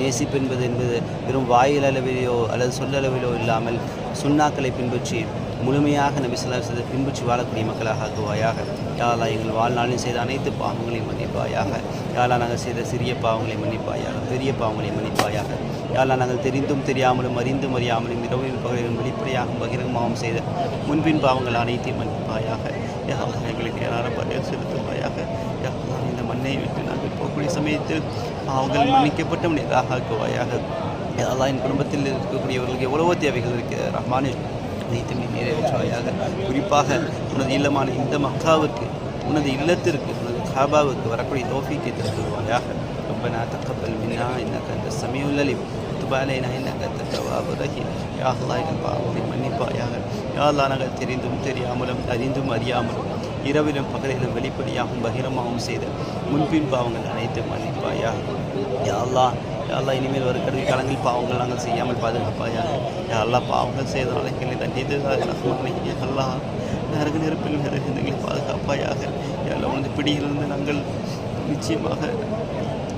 நேசிப்பென்பது என்பது வெறும் வாயில் அளவிலோ அல்லது சொல்லளவிலோ இல்லாமல் சுண்ணாக்களை பின்பற்றி முழுமையாக நபி ஸல்லல்லாஹு பின்பற்றி வாழக்கூடிய மக்களாக ஆக்குவாயாக. யாலா எங்கள் வாழ்நாளில் செய்த அனைத்து பாவங்களையும் மன்னிப்பாயாக. யாலா நாங்கள் செய்த சிறிய பாவங்களை மன்னிப்பாயாக. பெரிய பாவங்களை மன்னிப்பாயாக. யாலா நாங்கள் தெரிந்தும் தெரியாமலும் அறிந்தும் அறியாமலும் இரவில் பகலிலும் வெளிப்படையாகவும் பகிரங்கமாகவும் செய்த முன்பின் பாவங்கள் அனைத்தையும் மன்னிப்பாயாக. யா எங்களுக்கு ஏராள பரிசு செலுத்துவாயாக. யா இந்த மண்ணை விட்டு நாங்கள் போகக்கூடிய சமயத்தில் பாவங்கள் மன்னிக்கப்பட்ட மனிதராக ஆக்குவாயாக. யா என் குடும்பத்தில் இருக்கக்கூடியவர்களுக்கு எவ்வளவோ தேவைகள் இருக்கிறார் ரஹ்மானே. அனைத்தும் நீ நிறைவேற்றுவாயாக குறிப்பாக உனது இல்லமான இந்த மக்காவுக்கு உனது இல்லத்திற்கு உனது காபாவுக்கு வரக்கூடிய தோஃபிக்கை தருவாயாக ربنا تقبل منا انك انت السميع العليم وتب علينا انك انت التواب الرحيم يا الله எங்கள் பாவத்தை மன்னிப்பாயாக யா அல்லாஹ் நாங்கள் தெரிந்தும் தெரியாமலும் அறிந்தும் அறியாமலும் இரவிலும் பகலிலும் வெளிப்படையாகவும் பகிரமாகவும் செய்த முன்பின் பாவங்கள் அனைத்தும் மன்னிப்பாயாக யா அல்லாஹ் யா இனிமேல் வரும் கல்வி காலங்களில் பாவங்கள் நாங்கள் செய்யாமல் பாதுகாப்பாயாக. யா பாவங்கள் செய்தனால எங்களை தண்டித்ததாக ரஹ்மானே யா நெருப்பில் நரக எங்களை பாதுகாப்பாயாக. எல்லாம் உனது பிடியிலிருந்து நாங்கள் நிச்சயமாக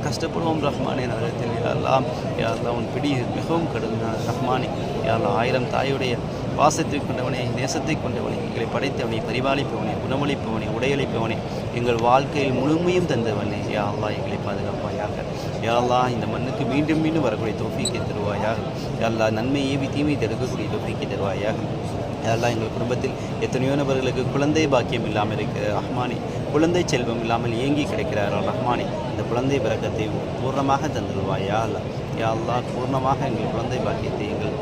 கஷ்டப்படுவோம் ரஹ்மானே நரகத்தில். யா அல்லாஹ் உன் பிடி மிகவும் கடுமையான ரஹ்மானே. யா ஆயிரம் தாயுடைய பாசத்தை கொண்டவனே நேசத்தை கொண்டவனே எங்களை படைத்தவனே பரிபாலிப்பவனே குணமளிப்பவனே உடையளிப்பவனே எங்கள் வாழ்க்கையில் முழுமையும் தந்தவனே. யா எங்களை பாதுகாப்பாயாக. யா இந்த மண்ணுக்கு மீண்டும் மீண்டும் வரக்கூடிய தோஃபிக்கை தருவாயாக. யா அல்லாஹ் நன்மை ஏவி தீமை தடுக்கக்கூடிய தோஃபிக்கை தருவாயாக. யா எங்கள் குடும்பத்தில் எத்தனையோ நபர்களுக்கு குழந்தை பாக்கியம் இல்லாமல் இருக்கிற ரஹ்மானி குழந்தை செல்வம் இல்லாமல் ஏங்கி கிடைக்கிறார்கள் ரஹ்மானி இந்த குழந்தை பிறக்கத்தை பூர்ணமாக தந்துடுவா யா அல்லாஹ். யா அல்லா பூர்ணமாக எங்கள் குழந்தை பாக்கியத்தை எங்கள்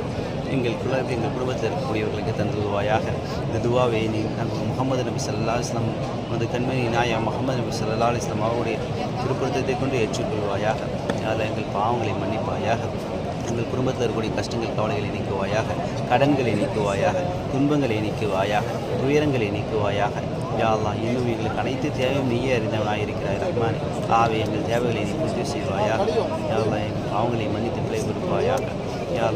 எங்கள் குல எங்கள் குடும்பத்தில் இருக்கக்கூடியவர்களுக்கு தந்துருவாயாக இந்த துவாவை நீ நாங்கள் முகமது நபி சல்லா இஸ்லாம் உனது கண்மணி நாயா முகமது நபி சல்லா இஸ்லாம் அவருடைய திருப்பொருத்தத்தை கொண்டு ஏற்றுக்கொள்வாயாக. அதில் எங்கள் பாவங்களை மன்னிப்பாயாக. எங்கள் குடும்பத்தில் இருக்கக்கூடிய கஷ்டங்கள் கவலைகளை நீக்குவாயாக. கடன்களை நீக்குவாயாக. துன்பங்களை நீக்குவாயாக. துயரங்களை நீக்குவாயாக. யா இன்னும் எங்களுக்கு அனைத்து தேவையும் நீயே அறிந்தவனாக இருக்கிறாய் ரஹ்மானே. ஆவே எங்கள் தேவைகளை நீ பூர்த்தி செய்வாயாக. யா அல்லாஹ் எங்கள் பாவங்களை மன்னித்து பிழை கொடுப்பாயாக யா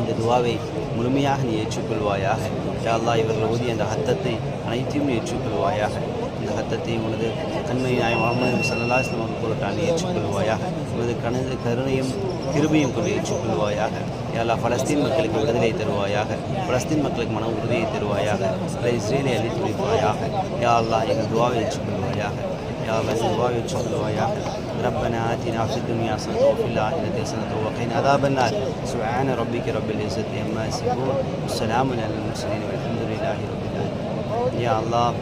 இந்த துவாவை முழுமையாக நீ ஏற்றுக்கொள்வாயாக. யா இவர்கள் ஓதிய அந்த ஹத்தத்தை அனைத்தையும் நீ ஏற்றுக்கொள்வாயாக. இந்த ஹத்தத்தை உனது தன்மை நாய் முகமது சல்லா இஸ்லாம் பொருட்டால் ஏற்றுக்கொள்வாயாக. உனது கனது கருணையும் கிருபையும் கொண்டு ஏற்றுக்கொள்வாயாக. யா பலஸ்தீன் மக்களுக்கு விடுதலை தருவாயாக. பலஸ்தீன் மக்களுக்கு மன உறுதியை தருவாயாக. இஸ்ரேலை அளித்து வைப்பாயாக யா அல்லாஹ் எங்கள் துவாவை ஏற்றுக்கொள்வாயாக. يا الله الواوي وياك ربنا آتنا في الدنيا حسنة وفي الآخرة حسنة وقنا عذاب النار. سبحان ربك رب العزة عما يصفون. والسلام على المرسلين والحمد لله رب العالمين. يا الله.